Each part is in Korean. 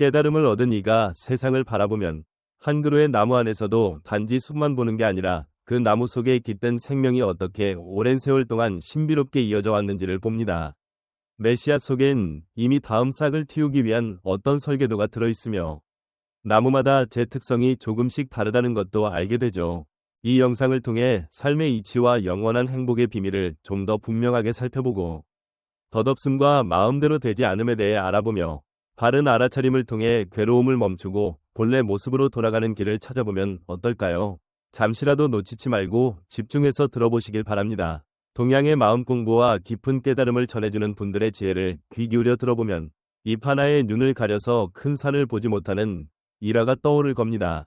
깨달음을 얻은 이가 세상을 바라보면 한 그루의 나무 안에서도 단지 숲만 보는 게 아니라 그 나무 속에 깃든 생명이 어떻게 오랜 세월 동안 신비롭게 이어져 왔는지를 봅니다. 메시아 속엔 이미 다음 싹을 틔우기 위한 어떤 설계도가 들어있으며 나무마다 제 특성이 조금씩 다르다는 것도 알게 되죠. 이 영상을 통해 삶의 이치와 영원한 행복의 비밀을 좀 더 분명하게 살펴보고 덧없음과 마음대로 되지 않음에 대해 알아보며 바른 알아차림을 통해 괴로움을 멈추고 본래 모습으로 돌아가는 길을 찾아보면 어떨까요? 잠시라도 놓치지 말고 집중해서 들어보시길 바랍니다. 동양의 마음 공부와 깊은 깨달음을 전해주는 분들의 지혜를 귀 기울여 들어보면 입 하나에 눈을 가려서 큰 산을 보지 못하는 일화가 떠오를 겁니다.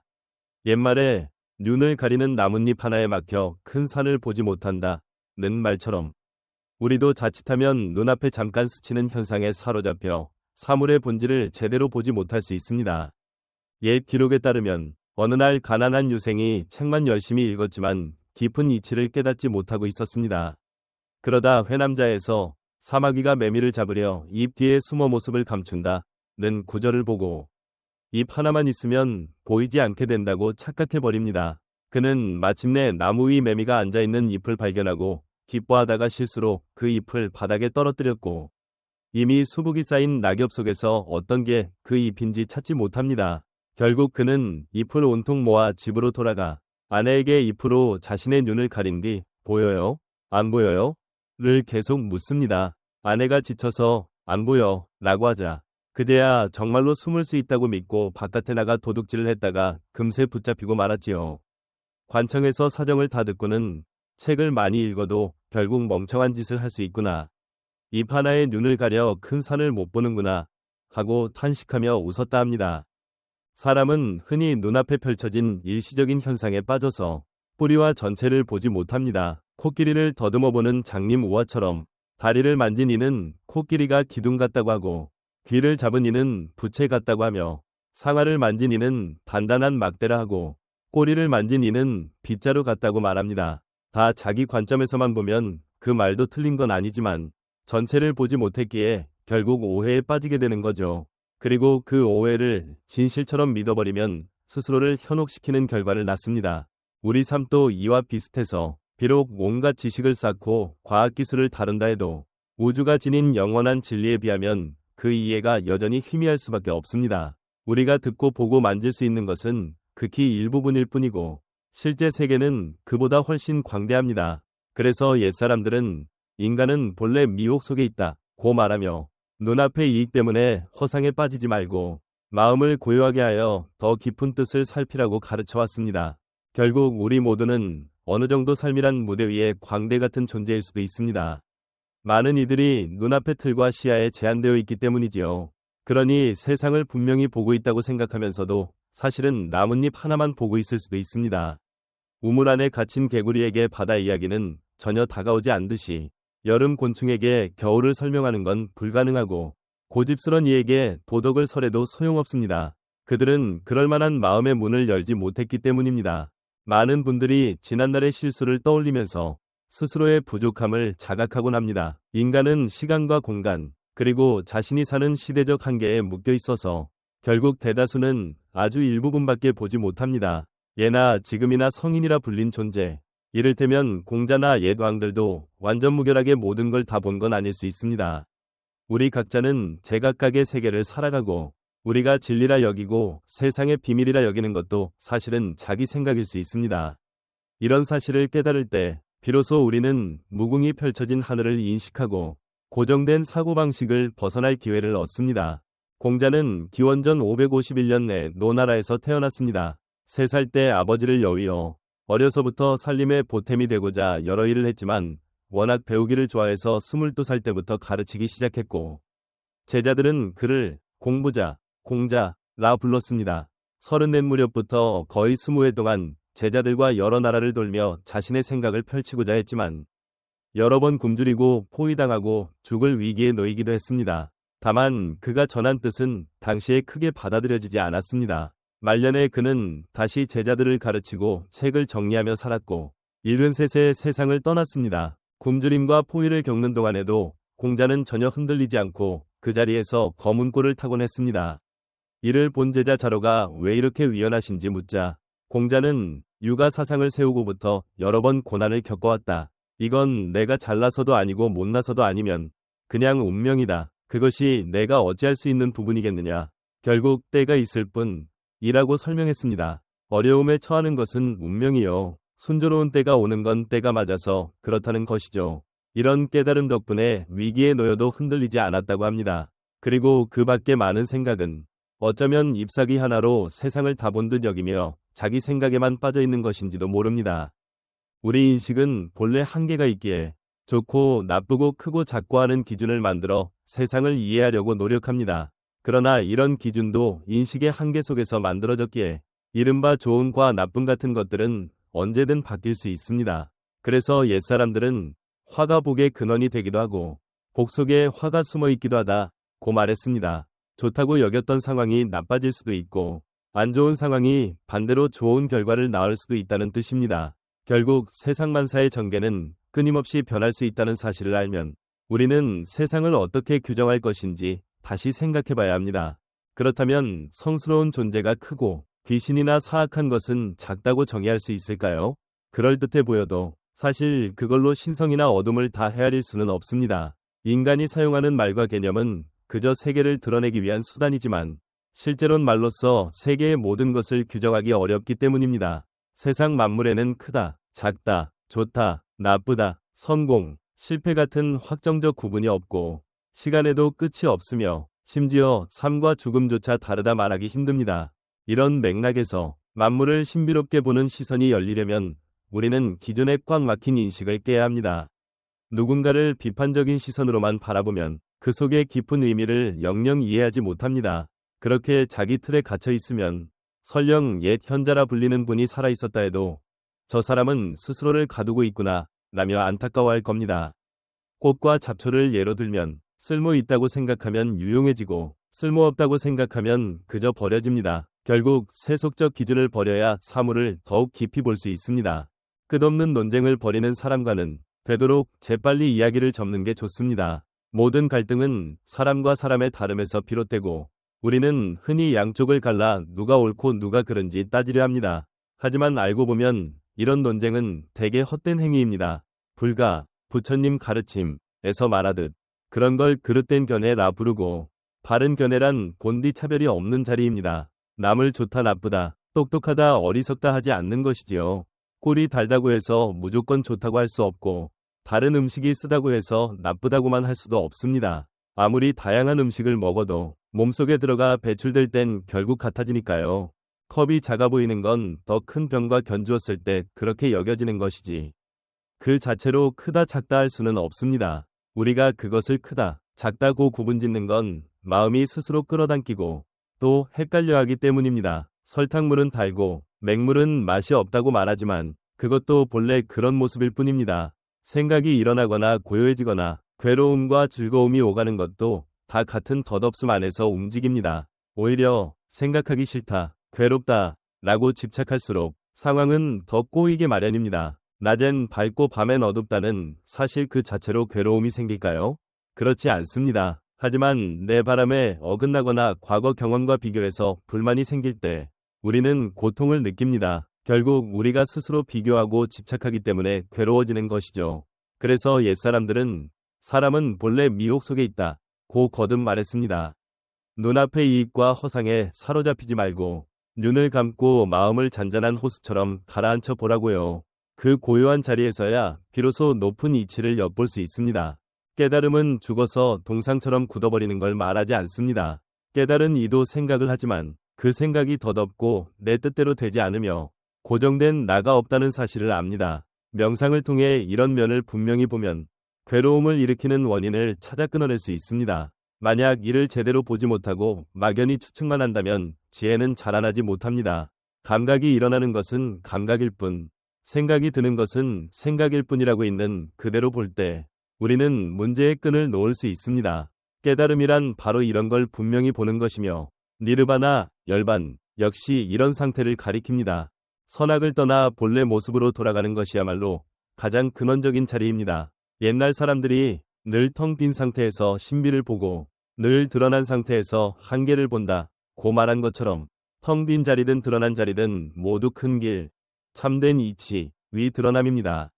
옛말에 눈을 가리는 나뭇잎 하나에 막혀 큰 산을 보지 못한다 는 말처럼 우리도 자칫하면 눈앞에 잠깐 스치는 현상에 사로잡혀 사물의 본질을 제대로 보지 못할 수 있습니다. 옛 기록에 따르면 어느 날 가난한 유생이 책만 열심히 읽었지만 깊은 이치를 깨닫지 못하고 있었습니다. 그러다 회남자에서 사마귀가 매미를 잡으려 입 뒤에 숨어 모습을 감춘다 는 구절을 보고 입 하나만 있으면 보이지 않게 된다고 착각해 버립니다. 그는 마침내 나무 위 매미가 앉아있는 잎을 발견하고 기뻐하다가 실수로 그 잎을 바닥에 떨어뜨렸고 이미 수북이 쌓인 낙엽 속에서 어떤 게 그 잎인지 찾지 못합니다. 결국 그는 잎을 온통 모아 집으로 돌아가 아내에게 잎으로 자신의 눈을 가린 뒤 보여요? 안 보여요? 를 계속 묻습니다. 아내가 지쳐서 안 보여 라고 하자 그제야 정말로 숨을 수 있다고 믿고 바깥에 나가 도둑질을 했다가 금세 붙잡히고 말았지요. 관청에서 사정을 다 듣고는 책을 많이 읽어도 결국 멍청한 짓을 할 수 있구나. 입 하나에 눈을 가려 큰 산을 못 보는구나. 하고 탄식하며 웃었다 합니다. 사람은 흔히 눈앞에 펼쳐진 일시적인 현상에 빠져서 뿌리와 전체를 보지 못합니다. 코끼리를 더듬어 보는 장님 우화처럼 다리를 만진 이는 코끼리가 기둥 같다고 하고 귀를 잡은 이는 부채 같다고 하며 상아를 만진 이는 단단한 막대라 하고 꼬리를 만진 이는 빗자루 같다고 말합니다. 다 자기 관점에서만 보면 그 말도 틀린 건 아니지만 전체를 보지 못했기에 결국 오해에 빠지게 되는 거죠. 그리고 그 오해를 진실처럼 믿어버리면 스스로를 현혹시키는 결과를 낳습니다. 우리 삶도 이와 비슷해서 비록 온갖 지식을 쌓고 과학기술을 다룬다 해도 우주가 지닌 영원한 진리에 비하면 그 이해가 여전히 희미할 수밖에 없습니다. 우리가 듣고 보고 만질 수 있는 것은 극히 일부분일 뿐이고 실제 세계는 그보다 훨씬 광대합니다. 그래서 옛사람들은 인간은 본래 미혹 속에 있다 고 말하며 눈앞의 이익 때문에 허상에 빠지지 말고 마음을 고요하게 하여 더 깊은 뜻을 살피라고 가르쳐 왔습니다. 결국 우리 모두는 어느 정도 삶이란 무대 위에 광대 같은 존재일 수도 있습니다. 많은 이들이 눈앞의 틀과 시야에 제한되어 있기 때문이지요. 그러니 세상을 분명히 보고 있다고 생각하면서도 사실은 나뭇잎 하나만 보고 있을 수도 있습니다. 우물 안에 갇힌 개구리에게 바다 이야기는 전혀 다가오지 않듯이 여름 곤충에게 겨울을 설명하는 건 불가능하고 고집스런 이에게 도덕을 설해도 소용없습니다. 그들은 그럴 만한 마음의 문을 열지 못했기 때문입니다. 많은 분들이 지난날의 실수를 떠올리면서 스스로의 부족함을 자각하곤 합니다. 인간은 시간과 공간, 그리고 자신이 사는 시대적 한계에 묶여 있어서 결국 대다수는 아주 일부분밖에 보지 못합니다. 예나 지금이나 성인이라 불린 존재, 이를테면 공자나 옛 왕들도 완전 무결하게 모든 걸 다 본 건 아닐 수 있습니다. 우리 각자는 제각각의 세계를 살아가고 우리가 진리라 여기고 세상의 비밀이라 여기는 것도 사실은 자기 생각일 수 있습니다. 이런 사실을 깨달을 때 비로소 우리는 무궁이 펼쳐진 하늘을 인식하고 고정된 사고방식을 벗어날 기회를 얻습니다. 공자는 기원전 551년 내 노나라에서 태어났습니다. 3살 때 아버지를 여위어 어려서부터 살림의 보탬이 되고자 여러 일을 했지만 워낙 배우기를 좋아해서 22살 때부터 가르치기 시작했고 제자들은 그를 공부자, 공자라 불렀습니다. 서른넷 무렵부터 거의 20회 동안 제자들과 여러 나라를 돌며 자신의 생각을 펼치고자 했지만 여러 번 굶주리고 포위당하고 죽을 위기에 놓이기도 했습니다. 다만 그가 전한 뜻은 당시에 크게 받아들여지지 않았습니다. 말년에 그는 다시 제자들을 가르치고 책을 정리하며 살았고 73세 세상을 떠났습니다. 굶주림과 포위를 겪는 동안에도 공자는 전혀 흔들리지 않고 그 자리에서 검은 꼴을 타곤 했습니다. 이를 본 제자 자로가 왜 이렇게 위헌하신지 묻자 공자는 육아 사상을 세우고부터 여러 번 고난을 겪어왔다. 이건 내가 잘나서도 아니고 못나서도 아니면 그냥 운명이다. 그것이 내가 어찌할 수 있는 부분이겠느냐. 결국 때가 있을 뿐 이라고 설명했습니다. 어려움에 처하는 것은 운명이요. 순조로운 때가 오는 건 때가 맞아서 그렇다는 것이죠. 이런 깨달음 덕분에 위기에 놓여도 흔들리지 않았다고 합니다. 그리고 그 밖에 많은 생각은 어쩌면 잎사귀 하나로 세상을 다 본 듯 여기며 자기 생각에만 빠져 있는 것인지도 모릅니다. 우리 인식은 본래 한계가 있기에 좋고 나쁘고 크고 작고 하는 기준을 만들어 세상을 이해하려고 노력합니다. 그러나 이런 기준도 인식의 한계 속에서 만들어졌기에 이른바 좋은 과 나쁜 같은 것들은 언제든 바뀔 수 있습니다. 그래서 옛사람들은 화가 복의 근원이 되기도 하고 복 속에 화가 숨어 있기도 하다 고 말했습니다. 좋다고 여겼던 상황이 나빠질 수도 있고 안 좋은 상황이 반대로 좋은 결과를 낳을 수도 있다는 뜻입니다. 결국 세상 만사의 전개는 끊임없이 변할 수 있다는 사실을 알면 우리는 세상을 어떻게 규정할 것인지 다시 생각해 봐야 합니다. 그렇다면 성스러운 존재가 크고 귀신이나 사악한 것은 작다고 정의할 수 있을까요? 그럴듯해 보여도 사실 그걸로 신성이나 어둠을 다 헤아릴 수는 없습니다. 인간이 사용하는 말과 개념은 그저 세계를 드러내기 위한 수단이지만 실제론 말로써 세계의 모든 것을 규정하기 어렵기 때문입니다. 세상 만물에는 크다, 작다, 좋다, 나쁘다, 성공, 실패 같은 확정적 구분이 없고 시간에도 끝이 없으며 심지어 삶과 죽음조차 다르다 말하기 힘듭니다. 이런 맥락에서 만물을 신비롭게 보는 시선이 열리려면 우리는 기존에 꽉 막힌 인식을 깨야 합니다. 누군가를 비판적인 시선으로만 바라보면 그 속의 깊은 의미를 영영 이해하지 못합니다. 그렇게 자기 틀에 갇혀 있으면 설령 옛 현자라 불리는 분이 살아 있었다 해도 저 사람은 스스로를 가두고 있구나 라며 안타까워할 겁니다. 꽃과 잡초를 예로 들면 쓸모 있다고 생각하면 유용해지고 쓸모없다고 생각하면 그저 버려집니다. 결국 세속적 기준을 버려야 사물을 더욱 깊이 볼 수 있습니다. 끝없는 논쟁을 벌이는 사람과는 되도록 재빨리 이야기를 접는 게 좋습니다. 모든 갈등은 사람과 사람의 다름에서 비롯되고 우리는 흔히 양쪽을 갈라 누가 옳고 누가 그른지 따지려 합니다. 하지만 알고 보면 이런 논쟁은 대개 헛된 행위입니다. 불가, 부처님 가르침에서 말하듯 그런 걸 그릇된 견해라 부르고 바른 견해란 본디 차별이 없는 자리입니다. 남을 좋다 나쁘다, 똑똑하다 어리석다 하지 않는 것이지요. 꿀이 달다고 해서 무조건 좋다고 할 수 없고 다른 음식이 쓰다고 해서 나쁘다고만 할 수도 없습니다. 아무리 다양한 음식을 먹어도 몸속에 들어가 배출될 땐 결국 같아지니까요. 컵이 작아 보이는 건 더 큰 병과 견주었을 때 그렇게 여겨지는 것이지. 그 자체로 크다 작다 할 수는 없습니다. 우리가 그것을 크다, 작다고 구분짓는 건 마음이 스스로 끌어당기고 또 헷갈려 하기 때문입니다. 설탕물은 달고 맹물은 맛이 없다고 말하지만 그것도 본래 그런 모습일 뿐입니다. 생각이 일어나거나 고요해지거나 괴로움과 즐거움이 오가는 것도 다 같은 덧없음 안에서 움직입니다. 오히려 생각하기 싫다, 괴롭다 라고 집착할수록 상황은 더 꼬이게 마련입니다. 낮엔 밝고 밤엔 어둡다는 사실 그 자체로 괴로움이 생길까요? 그렇지 않습니다. 하지만 내 바람에 어긋나거나 과거 경험과 비교해서 불만이 생길 때 우리는 고통을 느낍니다. 결국 우리가 스스로 비교하고 집착하기 때문에 괴로워지는 것이죠. 그래서 옛사람들은 사람은 본래 미혹 속에 있다. 고 거듭 말했습니다. 눈앞의 이익과 허상에 사로잡히지 말고 눈을 감고 마음을 잔잔한 호수처럼 가라앉혀 보라고요. 그 고요한 자리에서야 비로소 높은 이치를 엿볼 수 있습니다. 깨달음은 죽어서 동상처럼 굳어버리는 걸 말하지 않습니다. 깨달은 이도 생각을 하지만 그 생각이 덧없고 내 뜻대로 되지 않으며 고정된 나가 없다는 사실을 압니다. 명상을 통해 이런 면을 분명히 보면 괴로움을 일으키는 원인을 찾아 끊어낼 수 있습니다. 만약 이를 제대로 보지 못하고 막연히 추측만 한다면 지혜는 자라나지 못합니다. 감각이 일어나는 것은 감각일 뿐, 생각이 드는 것은 생각일 뿐이라고 있는 그대로 볼 때 우리는 문제의 끈을 놓을 수 있습니다. 깨달음이란 바로 이런 걸 분명히 보는 것이며 니르바나, 열반, 역시 이런 상태를 가리킵니다. 선악을 떠나 본래 모습으로 돌아가는 것이야말로 가장 근원적인 자리입니다. 옛날 사람들이 늘 텅 빈 상태에서 신비를 보고 늘 드러난 상태에서 한계를 본다 고 말한 것처럼 텅 빈 자리든 드러난 자리든 모두 큰 길, 참된 이치, 위 드러남입니다.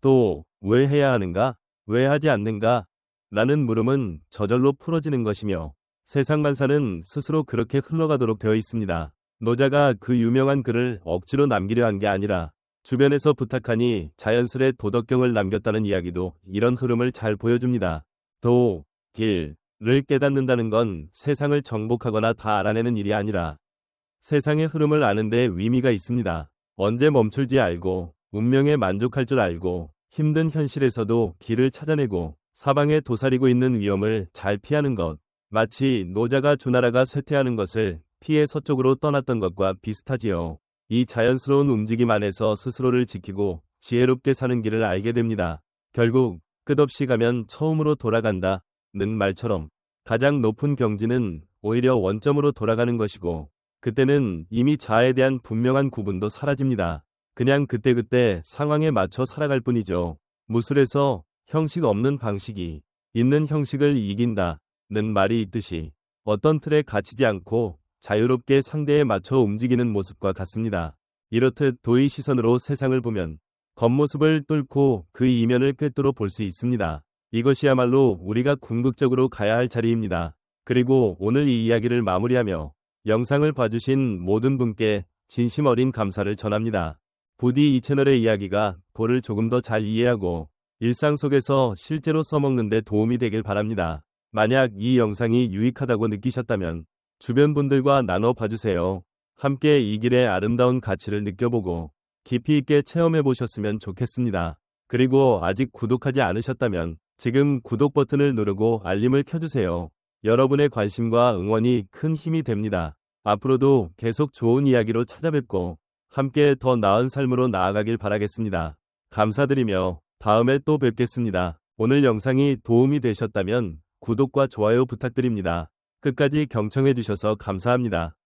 또 왜 해야 하는가? 왜 하지 않는가? 라는 물음은 저절로 풀어지는 것이며 세상 만사는 스스로 그렇게 흘러가도록 되어 있습니다. 노자가 그 유명한 글을 억지로 남기려 한 게 아니라 주변에서 부탁하니 자연스레 도덕경을 남겼다는 이야기도 이런 흐름을 잘 보여줍니다. 도, 길을 깨닫는다는 건 세상을 정복하거나 다 알아내는 일이 아니라 세상의 흐름을 아는 데 의미가 있습니다. 언제 멈출지 알고 운명에 만족할 줄 알고 힘든 현실에서도 길을 찾아내고 사방에 도사리고 있는 위험을 잘 피하는 것. 마치 노자가 주나라가 쇠퇴하는 것을 피해 서쪽으로 떠났던 것과 비슷하지요. 이 자연스러운 움직임 안에서 스스로를 지키고 지혜롭게 사는 길을 알게 됩니다. 결국 끝없이 가면 처음으로 돌아간다. 는 말처럼 가장 높은 경지는 오히려 원점으로 돌아가는 것이고 그때는 이미 자아에 대한 분명한 구분도 사라집니다. 그냥 그때그때 상황에 맞춰 살아갈 뿐이죠. 무술에서 형식 없는 방식이 있는 형식을 이긴다. 는 말이 있듯이 어떤 틀에 갇히지 않고 자유롭게 상대에 맞춰 움직이는 모습과 같습니다. 이렇듯 도의 시선으로 세상을 보면 겉모습을 뚫고 그 이면을 꿰뚫어 볼 수 있습니다. 이것이야말로 우리가 궁극적으로 가야 할 자리입니다. 그리고 오늘 이 이야기를 마무리하며 영상을 봐주신 모든 분께 진심 어린 감사를 전합니다. 부디 이 채널의 이야기가 고를 조금 더 잘 이해하고 일상 속에서 실제로 써먹는 데 도움이 되길 바랍니다. 만약 이 영상이 유익하다고 느끼셨다면 주변 분들과 나눠 봐주세요. 함께 이 길의 아름다운 가치를 느껴보고 깊이 있게 체험해 보셨으면 좋겠습니다. 그리고 아직 구독하지 않으셨다면 지금 구독 버튼을 누르고 알림을 켜주세요. 여러분의 관심과 응원이 큰 힘이 됩니다. 앞으로도 계속 좋은 이야기로 찾아뵙고 함께 더 나은 삶으로 나아가길 바라겠습니다. 감사드리며 다음에 또 뵙겠습니다. 오늘 영상이 도움이 되셨다면 구독과 좋아요 부탁드립니다. 끝까지 경청해 주셔서 감사합니다.